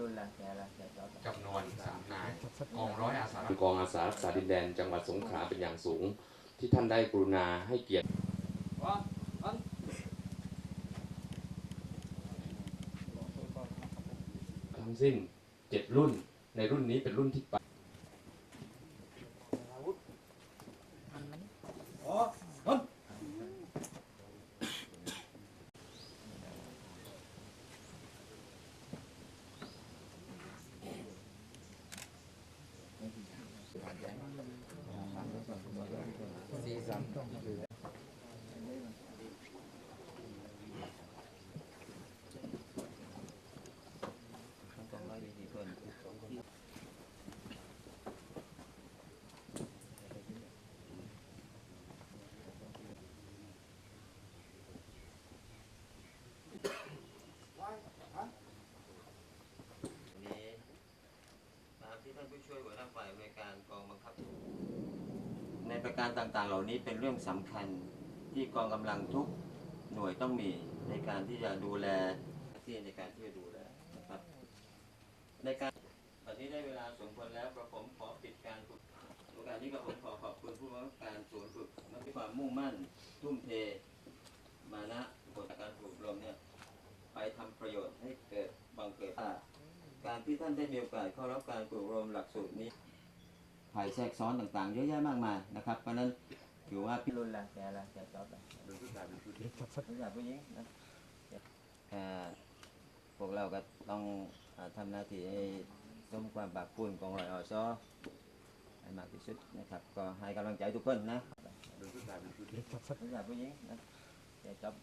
รุนแรงแกละแกจอบจำนวนสามนายกองร้อยอาสากองอาสารักษาดินแดนจังหวัดสงขลาเป็นอย่างสูง ที่ท่านได้กรุณาให้เกียรติทั้งสิ้นเจ็ดรุ่นในรุ่นนี้เป็นรุ่นที่แปด สองร้อยยี่สิบคน นี้ตาม ที่ท่านผู้ช่วยหัวหน้าฝ่ายบริการกองบังคับ ประการต่างๆ เหล่านี้เป็นเรื่องสำคัญที่กองกำลังทุกหน่วยต้องมีในการที่จะดูแลที่ในการที่จะดูแลนะครับ ในการตอนนี้ได้เวลาสมควรแล้วกระผมขอปิดการฝึกโอกาสนี้กระผมขอขอบคุณผู้บังคับการศูนย์ฝึกนักมีความมุ่งมั่น ทุ่มเท มานะบทการฝึกอบรมเนี่ยไปทำประโยชน์ให้เกิดบังเกิดการที่ท่านได้มีโอกาสเข้ารับการฝึกอบรมหลักสูตรนี้ ภายแทรกซ้อนต่างๆ เยอะแยะมากมายนะครับเพราะฉะนั้นถือว่าพี่รุนแรงแกละแกจอบดูผู้ชายผู้หญิงผู้ชายผู้หญิงนะเอ่อพวกเราก็ต้องอ่าทำหน้าที่ให้สมความปากพูนของรอยอซอให้มากที่สุดนะครับ ก็ให้กำลังใจทุกคนนะดูผู้ชายผู้หญิงผู้ชายผู้หญิงนะแกจอบ